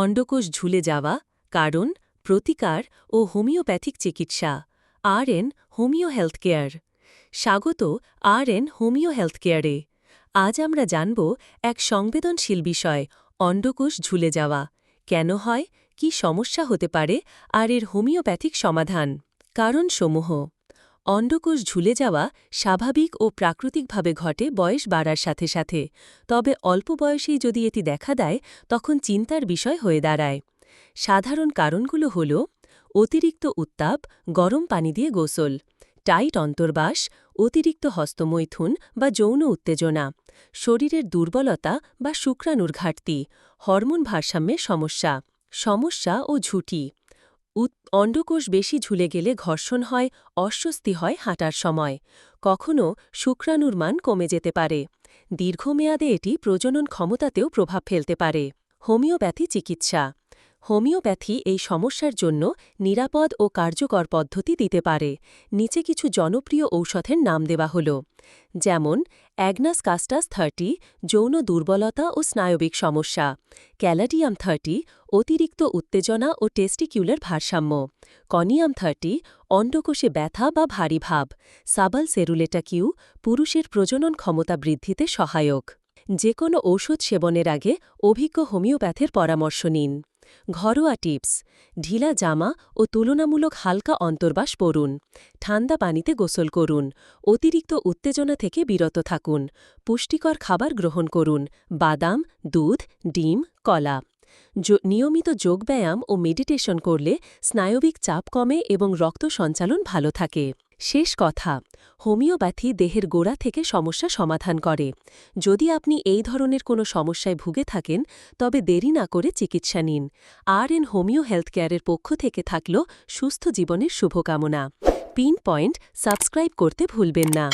অন্ডকোষ ঝুলে যাওয়া, কারণ প্রতিকার ও হোমিওপ্যাথিক চিকিৎসা। R N homeo health care স্বাগত আর এন হোমিও হেলথ কেয়ারে আজ আমরা জানব এক সংবেদনশীল বিষয়, অন্ডকোষ ঝুলে যাওয়া। কেন হয়? কি সমস্যা হতে পারে? আর এর হোমিওপ্যাথিক সমাধান? কারণসমূহ। অন্ডকোষ ঝুলে যাওয়া স্বাভাবিক ও প্রাকৃতিকভাবে ঘটে বয়স বাড়ার সাথে সাথে, তবে অল্প বয়সেই যদি এটি দেখা দেয়, তখন চিন্তার বিষয় হয়ে দাঁড়ায়। সাধারণ কারণগুলো হল, অতিরিক্ত উত্তাপ, গরম পানি দিয়ে গোসল, টাইট অন্তর্বাস, অতিরিক্ত হস্তমৈথুন বা যৌন উত্তেজনা, শরীরের দুর্বলতা বা শুক্রাণুর ঘাটতি, হরমোন ভারসাম্যের সমস্যা সমস্যা ও ঝুঁটি অন্ডকোষ বেশি ঝুলে গেলে ঘর্ষণ হয়, অস্বস্তি হয় হাঁটার সময়। কখনও শুক্রাণুর মান কমে যেতে পারে। দীর্ঘমেয়াদে এটি প্রজনন ক্ষমতাতেও প্রভাব ফেলতে পারে। হোমিওপ্যাথি চিকিৎসা হোমিওপ্যাথি এই সমস্যার জন্য নিরাপদ ও কার্যকর পদ্ধতি দিতে পারে। নিচে কিছু জনপ্রিয় ঔষধের নাম দেওয়া হল, যেমন, অ্যাগনাস কাস্টাস থার্টি, যৌন দুর্বলতা ও স্নায়বিক সমস্যা, ক্যালাডিয়াম থার্টি, অতিরিক্ত উত্তেজনা ও টেস্টিকিউলার ভারসাম্য, কনিয়াম থার্টি, অন্ডকোষে ব্যথা বা ভারী ভাব, সাবাল সেরুলেটা কিউ, পুরুষের প্রজনন ক্ষমতা বৃদ্ধিতে সহায়ক। যে কোনো ঔষধ সেবনের আগে অভিজ্ঞ হোমিওপ্যাথের পরামর্শ নিন। ঘরোয়া টিপস, ঢিলা জামা ও তুলনামূলক হালকা অন্তর্বাস পরুন, ঠান্ডা পানিতে গোসল করুন, অতিরিক্ত উত্তেজনা থেকে বিরত থাকুন, পুষ্টিকর খাবার গ্রহণ করুন, বাদাম, দুধ, ডিম, কলা। নিয়মিত যোগব্যায়াম ও মেডিটেশন করলে স্নায়বিক চাপ কমে এবং রক্ত সঞ্চালন ভালো থাকে। শেষ কথা, হোমিওপ্যাথি দেহের গোড়া থেকে সমস্যা সমাধান করে। যদি আপনি এই ধরনের কোনো সমস্যায় ভুগে থাকেন, তবে দেরি না করে চিকিৎসা নিন। আর এন হোমিও হেলথ কেয়ারের পক্ষ থেকে থাকল সুস্থ জীবনের শুভকামনা। পিন পয়েন্ট, সাবস্ক্রাইব করতে ভুলবেন না।